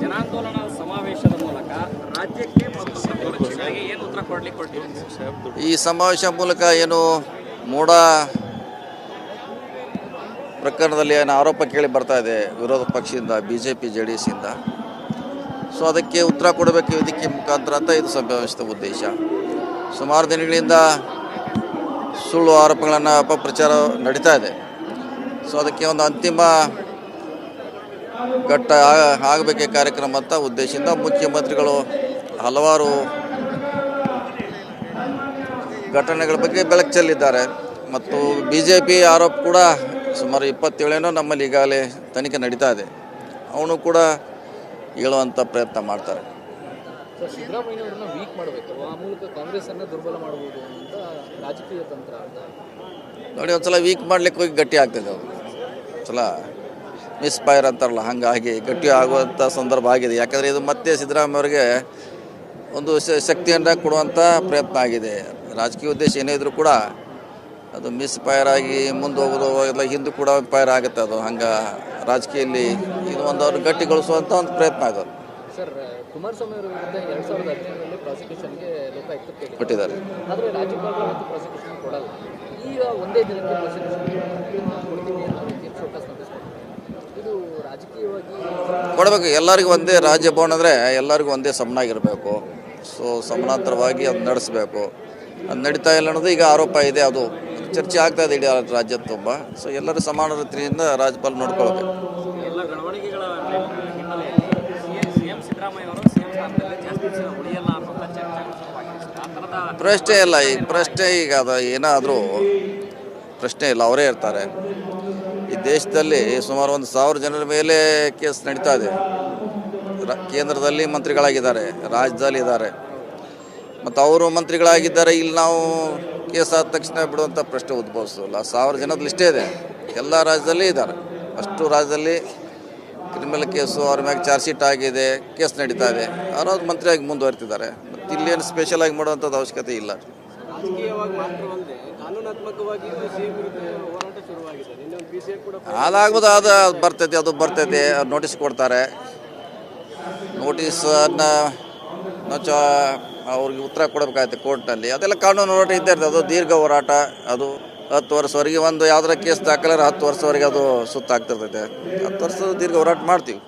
ಜನಾಂದೋಲನ ಸಮಾವೇಶದ ಮೂಲಕ ರಾಜ್ಯಕ್ಕೆ ಏನು ಉತ್ತರ ಕೊಡ್ಲಿಕ್ಕೆ ಈ ಸಮಾವೇಶ ಮೂಲಕ ಏನು ಮೋಡ ಪ್ರಕರಣದಲ್ಲಿ ಏನು ಆರೋಪ ಕೇಳಿ ಬರ್ತಾ ಇದೆ ವಿರೋಧ ಪಕ್ಷದಿಂದ B J P J D ಎಸ್ಸಿಂದ so ಅದಕ್ಕೆ ಉತ್ತರ ಕೊಡಬೇಕು ಇದಕ್ಕೆ ಮುಖಾಂತರ ಅಂತ ಇದು ಸಮಾವೇಶದ ಉದ್ದೇಶ. ಸುಮಾರು ದಿನಗಳಿಂದ ಸುಳ್ಳು ಆರೋಪಗಳನ್ನು ಅಪಪ್ರಚಾರ ನಡೀತಾ ಇದೆ. ಸೊ ಅದಕ್ಕೆ ಒಂದು ಅಂತಿಮ ಘಟ್ಟ ಆಗಬೇಕೆ ಕಾರ್ಯಕ್ರಮ ಅಂತ ಉದ್ದೇಶದಿಂದ ಮುಖ್ಯಮಂತ್ರಿಗಳು ಹಲವಾರು ಘಟನೆಗಳ ಬಗ್ಗೆ ಬೆಳಕು ಚೆಲ್ಲಿದ್ದಾರೆ ಮತ್ತು ಬಿ ಜೆ ಪಿ ಆರೋಪ ಕೂಡ ಸುಮಾರು ಇಪ್ಪತ್ತೇಳೇನೋ ನಮ್ಮಲ್ಲಿ ಈಗಾಗಲೇ ತನಿಖೆ ನಡೀತಾ ಇದೆ. ಅವನು ಕೂಡ ಹೇಳುವಂಥ ಪ್ರಯತ್ನ ಮಾಡ್ತಾರೆ. ನೋಡಿ ಒಂದ್ಸಲ ವೀಕ್ ಮಾಡ್ಲಿಕ್ಕೆ ಹೋಗಿ ಗಟ್ಟಿ ಆಗ್ತದೆ ಅವರು ಒಂದ್ಸಲ ಮಿಸ್ಫೈರ್ ಅಂತಾರಲ್ಲ ಹಾಗಾಗಿ ಗಟ್ಟಿ ಆಗುವಂಥ ಸಂದರ್ಭ ಆಗಿದೆ. ಯಾಕಂದರೆ ಇದು ಮತ್ತೆ ಸಿದ್ದರಾಮಯ್ಯ ಅವರಿಗೆ ಒಂದು ಶಕ್ತಿಯನ್ನು ಕೊಡುವಂಥ ಪ್ರಯತ್ನ ಆಗಿದೆ. ರಾಜಕೀಯ ಉದ್ದೇಶ ಏನೇ ಇದ್ದರೂ ಕೂಡ ಅದು ಮಿಸ್ಫೈರ್ ಆಗಿ ಮುಂದೆ ಹೋಗೋದು ಎಲ್ಲ ಹಿಂದೂ ಕೂಡ ಫೈರ್ ಆಗುತ್ತೆ ಅದು. ಹಂಗೆ ರಾಜಕೀಯಲ್ಲಿ ಇದು ಒಂದು ಅವ್ರು ಗಟ್ಟಿಗೊಳಿಸುವಂಥ ಒಂದು ಪ್ರಯತ್ನ ಆಗೋದು ಸರ್ ಕುಮಾರಸ್ವಾಮಿ ಅವರ ವಿರುದ್ಧ ಎರಡು ಸಾವಿರದ ಹದಿನೇಳರಲ್ಲಿ ಪ್ರಾಸಿಕ್ಯೂಷನ್ಗೆ ಲೋಕಾಯುಕ್ತಕ್ಕೆ ಕೇಳಿದ್ರು. ಕೊಟ್ಟಿದ್ದಾರೆ. ಆದರೆ ರಾಜ್ಯಪಾಲರು ಅವತ್ತು ಪ್ರಾಸಿಕ್ಯೂಷನ್ ಕೊಡಲ್ಲ. ಈಗ ಒಂದೇ ದಿನಕ್ಕೆ ಪ್ರಾಸಿಕ್ಯೂಷನ್ ಕೊಡ್ತೀವಿ ಅನ್ನೋ ಕೊಡಬೇಕು. ಎಲ್ಲರಿಗೂ ಒಂದೇ ರಾಜ್ಯಭವನ ಅಂದರೆ ಎಲ್ಲರಿಗೂ ಒಂದೇ ಸಮನಾಗಿರಬೇಕು. ಸೊ ಸಮನಾಂತರವಾಗಿ ಅದು ನಡೆಸಬೇಕು. ಅದು ನಡೀತಾ ಇಲ್ಲ ಅನ್ನೋದು ಈಗ ಆರೋಪ ಇದೆ. ಅದು ಚರ್ಚೆ ಆಗ್ತಾ ಇದೆ ಇಡೀ ರಾಜ್ಯದ ತುಂಬ. ಸೊ ಎಲ್ಲರೂ ಸಮಾನ ರೀತಿಯಿಂದ ರಾಜ್ಯಪಾಲ ನೋಡ್ಕೊಳ್ಬೇಕು. ಪ್ರಶ್ನೆ ಇಲ್ಲ. ಈಗ ಪ್ರಶ್ನೆ ಈಗ ಅದು. ಏನಾದರೂ ಪ್ರಶ್ನೆ ಇಲ್ಲ. ಅವರೇ ಇರ್ತಾರೆ. ಈ ದೇಶದಲ್ಲಿ ಸುಮಾರು ಒಂದು ಸಾವಿರ ಜನರ ಮೇಲೆ ಕೇಸ್ ನಡೀತಾ ಇದೆ. ಕೇಂದ್ರದಲ್ಲಿ ಮಂತ್ರಿಗಳಾಗಿದ್ದಾರೆ, ರಾಜ್ಯದಲ್ಲಿ ಇದ್ದಾರೆ. ಮತ್ತು ಅವರು ಮಂತ್ರಿಗಳಾಗಿದ್ದಾರೆ, ಇಲ್ಲಿ ನಾವು ಕೇಸ್ ಆದ ತಕ್ಷಣ ಬಿಡುವಂಥ ಪ್ರಶ್ನೆ ಉದ್ಭವಿಸೋಲ್ಲ ಸಾವಿರ ಜನದ ಲಿಸ್ಟೇ ಇದೆ. ಎಲ್ಲ ರಾಜ್ಯದಲ್ಲಿ ಇದ್ದಾರೆ. ಅಷ್ಟು ರಾಜ್ಯದಲ್ಲಿ ಕ್ರಿಮಿನಲ್ ಕೇಸು, ಅವ್ರ ಮ್ಯಾಗೆ ಚಾರ್ಜ್ ಶೀಟ್ ಆಗಿದೆ, ಕೇಸ್ ನಡೀತಾ ಇದೆ. ಅವ್ರವ್ರು ಮಂತ್ರಿಯಾಗಿ ಮುಂದುವರಿತಿದ್ದಾರೆ. ಮತ್ತು ಇಲ್ಲೇನು ಸ್ಪೆಷಲ್ ಆಗಿ ಮಾಡುವಂಥದ್ದು ಅವಶ್ಯಕತೆ ಇಲ್ಲ. ಅದಾಗ್ಬೋದು ಅದು ಬರ್ತೈತಿ ಅದು ಬರ್ತೈತಿ ನೋಟಿಸ್ ಕೊಡ್ತಾರೆ. ನೋಟಿಸನ್ನು ಚ ಅವ್ರಿಗೆ ಉತ್ತರ ಕೊಡಬೇಕಾಯ್ತು ಕೋರ್ಟ್ನಲ್ಲಿ. ಅದೆಲ್ಲ ಕಾನೂನು ಹೋರಾಟ ಇದ್ದೇ ಇರ್ತದೆ. ಅದು ದೀರ್ಘ ಹೋರಾಟ. ಅದು ಹತ್ತು ವರ್ಷವರೆಗೆ ಒಂದು ಯಾವ್ದಾರ ಕೇಸ್ ದಾಖಲಾರೆ ಹತ್ತು ವರ್ಷವರೆಗೆ ಅದು ಸುತ್ತಾಗ್ತಿರ್ತೈತೆ. ಹತ್ತು ವರ್ಷ ದೀರ್ಘ ಹೋರಾಟ ಮಾಡ್ತೀವಿ.